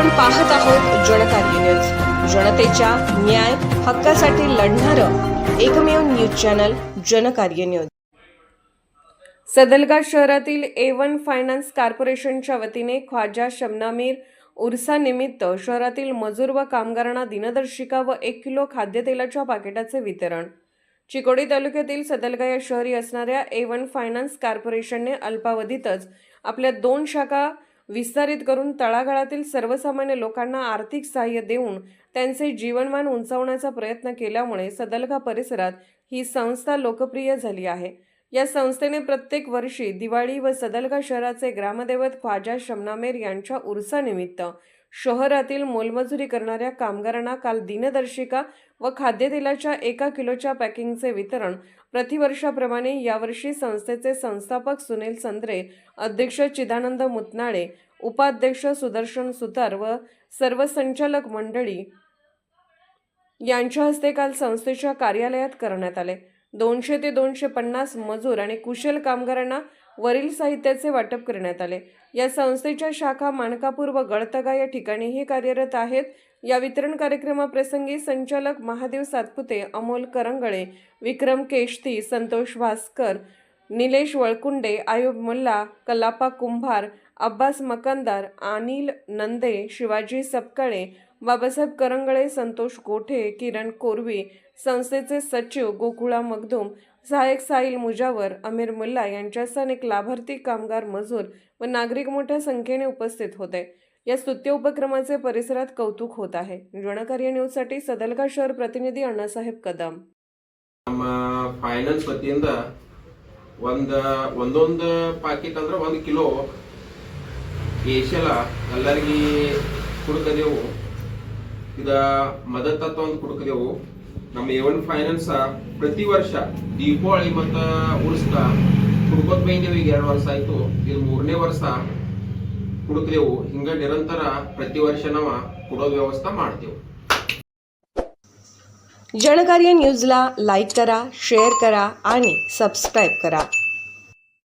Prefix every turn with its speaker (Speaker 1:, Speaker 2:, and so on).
Speaker 1: आपण पाहत आहोत जनकार्य न्यूज जनतेच्या न्याय हक्कासाठी लढणारं एकमेव news channel Janakarya news Sadalga शहरातील ए वन फायनान्स कॉर्पोरेशनच्या वतीने ख्वाजा शमनामीर उर्सानिमित्त शहरातील मजूर व कामगारांना दिनदर्शिका व एक किलो खाद्यतेलाच्या पाकिटाचे वितरण. चिकोडी तालुक्यातील सदलगा या शहरी असणाऱ्या ए वन फायनान्स कॉर्पोरेशनने अल्पावधीतच आपल्या दोन शाखा विस्तारित करून तळागाळातील सर्वसामान्य लोकांना आर्थिक सहाय्य देऊन त्यांचे जीवनमान उंचावण्याचा प्रयत्न केल्यामुळे सदलगा परिसरात ही संस्था लोकप्रिय झाली आहे. या संस्थेने प्रत्येक वर्षी दिवाळी व सदलगा शहराचे ग्रामदैवत ख्वाजा शमनामेर यांच्या उर्सानिमित्त शहरातील मोलमजुरी करणाऱ्या कामगारांना काल दिनदर्शिका व खाद्यतेलाच्या एका किलोच्या पॅकिंगचे वितरण. प्रतिवर्षाप्रमाणे यावर्षी संस्थेचे संस्थापक सुनील संद्रे अध्यक्ष चिदानंद मुतनाळे उपाध्यक्ष सुदर्शन सुतार व सर्व संचालक मंडळी यांच्या हस्ते काल संस्थेच्या कार्यालयात करण्यात आले. दोनशे ते दोनशे पन्नास मजूर आणि कुशल कामगारांना वरील साहित्याचे वाटप करण्यात आले. या संस्थेच्या शाखा मानकापूर व गळतगा या ठिकाणीही कार्यरत आहेत. या वितरण कार्यक्रमाप्रसंगी संचालक महादेव सातपुते अमोल करंगळे विक्रम केशती संतोष भास्कर निलेश वळकुंडे आयुब मुल्ला कलापा कुंभार अब्बास मकंदार अनिल नंदे शिवाजी सपकाळे बाबासाहेब करंगळे संतोष गोठे किरण कोरवी संस्थेचे सचिव गोकुळा मगदूम सहाय्यक साहिल मुजावर अमीर मुल्ला यांच्यासह अनेक लाभार्थी कामगार मजूर व नागरिक मोठ्या संख्येने उपस्थित होते या स्तुत्य उपक्रमाचे परिसरात कौतुक होत आहे जनकार्य न्यूजसाठी सदलगा शहर प्रतिनिधी अण्णासाहेब कदम
Speaker 2: ನಮ್ಮ ಫೈನಾನ್ಸ್ ವತಿಯಿಂದ ಒಂದು ಒಂದೊಂದು ಪಾಕೆಟ್ ಅಂದ್ರೆ ಒಂದು ಕಿಲೋ ಏಷ್ಯಲ ಎಲ್ಲರಿಗೆ ಕುಡ್ಕದೆವು ಇದ ಮದತತ್ವ ಒಂದು ಕುಡ್ಕದೆವು ನಮ್ಮ ಎವನ್ ಫೈನಾನ್ಸ್ ಪ್ರತಿ ವರ್ಷ ದೀಪಾವಳಿ ಮತ್ತ ಉರ್ಸ್ಕ ಕುಡ್ಕೋತ್ ಬೈಂದೇವು ಈಗ ಎರಡು ವರ್ಷ ಆಯ್ತು ಇದು ಮೂರನೇ ವರ್ಷ ಕುಡ್ಕದೆವು ಹಿಂಗ ನಿರಂತರ ಪ್ರತಿ ವರ್ಷ ನಾವು ಕೊಡೋ ವ್ಯವಸ್ಥೆ ಮಾಡ್ತೇವೆ
Speaker 1: जनकार्य न्यूजला लाईक करा शेअर करा आणि सबस्क्राईब करा